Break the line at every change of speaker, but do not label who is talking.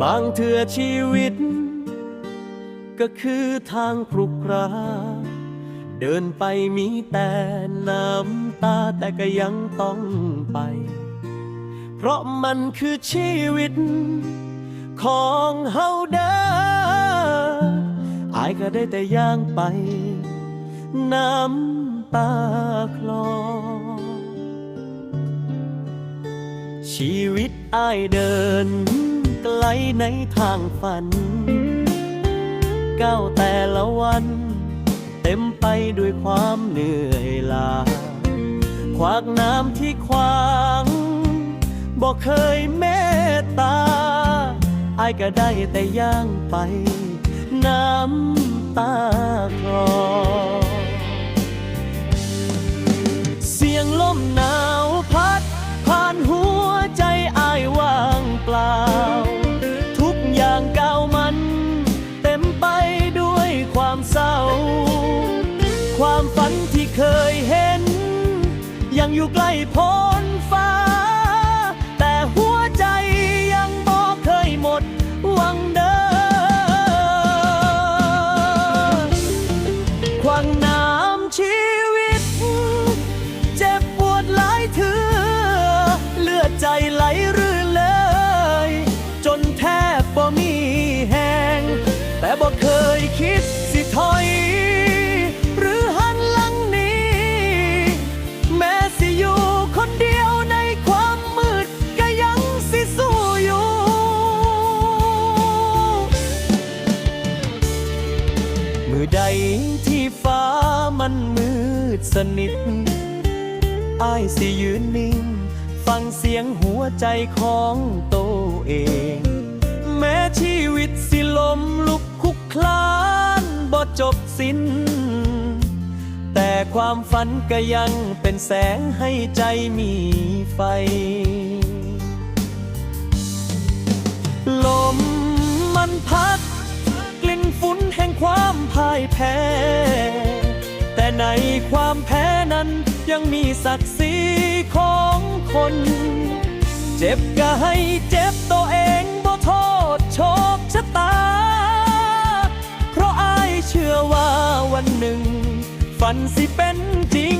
บางเถื่อชีวิต ก็คือทางครุขระเดินไปมีแต่น้ำตาแต่ก็ยังต้องไป เพราะมันคือชีวิต ของเฮาเด้ออายก็ได้แต่ย่างไป น้ำตาคลอชีวิตอายเดิน ไกลในทางฝัน ก้าวแต่ละวัน เต็มไปด้วยความเหนื่อยล้าขวากน้ำที่ขวางบอกเคยเมตตาอายก็ได้แต่ย่างไป น้ำตาคลอเสียงลมหนาว อยู่ใกล้พ้นฟ้า แต่หัวใจยังบอกเคยหมดหวังเดินควางน้ำชี อใดที่ฟ้ามันมืดสนิทอายสิยืนนิ่ง ฟังเสียงหัวใจของโตวเอง แม้ชีวิตสิลมลุกคุกคลานบ่จบสิ้น แต่ความฝันก็ยังเป็นแสงให้ใจมีไฟ แพ้ แต่ในความแพ้นั้นยังมีศักดิ์ศรีของคน เจ็บก็ให้เจ็บตัวเองบ่โทษโชคชะตา เพราะอายเชื่อว่าวันหนึ่ง ฝันสิเป็นจริง